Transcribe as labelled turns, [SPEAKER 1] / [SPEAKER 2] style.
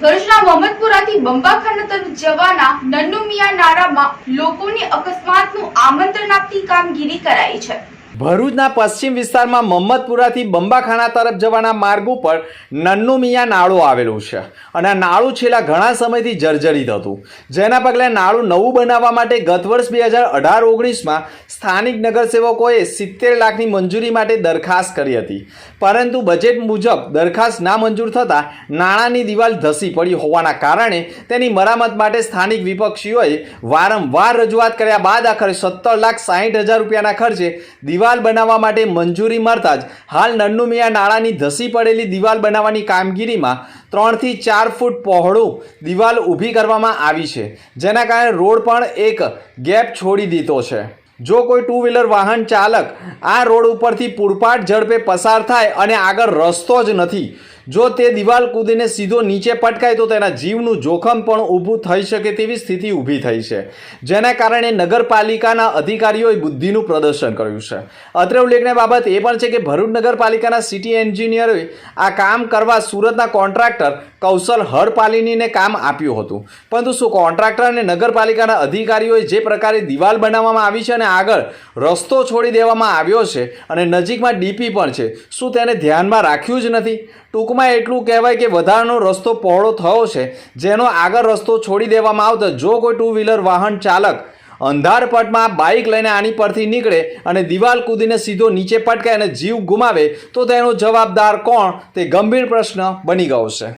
[SPEAKER 1] ભરૂચના મોહમ્મદપુરાથી બંબાખાના તરફ જવાના નન્નુમિયા નાળામાં લોકોને અકસ્માતનું આમંત્રણ આપતી કામગીરી કરાઈ છે.
[SPEAKER 2] ભરૂચના પશ્ચિમ વિસ્તારમાં મહમ્મદપુરાથી બંબાખાના તરફ જવાના માર્ગ ઉપર નન્નુ મિયા નાળું આવેલું છે અને આ નાળું છેલ્લા ઘણા સમયથી જર્જરિત હતું. જેના પગલે નાળું નવું બનાવવા માટે ગત વર્ષ બે હજાર અઢાર ઓગણીસમાં સ્થાનિક નગરસેવકોએ સિત્તેર લાખની મંજૂરી માટે દરખાસ્ત કરી હતી. પરંતુ બજેટ મુજબ દરખાસ્ત ના મંજૂર થતાં નાણાંની દિવાલ ધસી પડી હોવાના કારણે તેની મરામત માટે સ્થાનિક વિપક્ષીઓએ વારંવાર રજૂઆત કર્યા બાદ આખરે સત્તર લાખ સાહીઠ હજાર રૂપિયાના ખર્ચે દિવાલ બનાવવા માટે મંજૂરી મળતા જ હાલ નન્નુમિયા નાળાની ધસી પડેલી દિવાલ બનાવવાની કામગીરીમાં ત્રણથી ચાર ફૂટ પહોળું દિવાલ ઊભી કરવામાં આવી છે, જેના કારણે રોડ પણ એક ગેપ છોડી દીધો છે. જો કોઈ ટુ વ્હીલર વાહન ચાલક આ રોડ ઉપરથી પૂરપાટ ઝડપે પસાર થાય અને આગળ રસ્તો જ નથી જો તે દિવાલ કૂદીને સીધો નીચે પટકાય તો તેના જીવનું જોખમ પણ ઊભું થઈ શકે તેવી સ્થિતિ ઊભી થઈ છે. જેના કારણે નગરપાલિકાના અધિકારીઓએ બુદ્ધિનું પ્રદર્શન કર્યું છે. અત્રે ઉલ્લેખનીય બાબત એ પણ છે કે ભરૂચ નગરપાલિકાના સિટી એન્જિનિયરોએ આ કામ કરવા સુરતના કોન્ટ્રાક્ટર કૌશલ હરપાલિનીને કામ આપ્યું હતું. પરંતુ શું કોન્ટ્રાક્ટર અને નગરપાલિકાના અધિકારીઓએ જે પ્રકારે દિવાલ બનાવવામાં આવી છે અને આગળ રસ્તો છોડી દેવામાં આવ્યો છે અને નજીકમાં ડીપી પણ છે, શું તેને ધ્યાનમાં રાખ્યું જ નથી? ટૂંકમાં એટલું કહેવાય કે વધારાનો રસ્તો પહોળો થયો છે, જેનો આગળ રસ્તો છોડી દેવામાં આવતો. જો કોઈ ટુ વ્હીલર વાહન ચાલક અંધારપટમાં બાઇક લઈને આની પરથી નીકળે અને દિવાલ કૂદીને સીધો નીચે પટકાય અને જીવ ગુમાવે, તો તેનો જવાબદાર કોણ? તે ગંભીર પ્રશ્ન બની ગયો છે.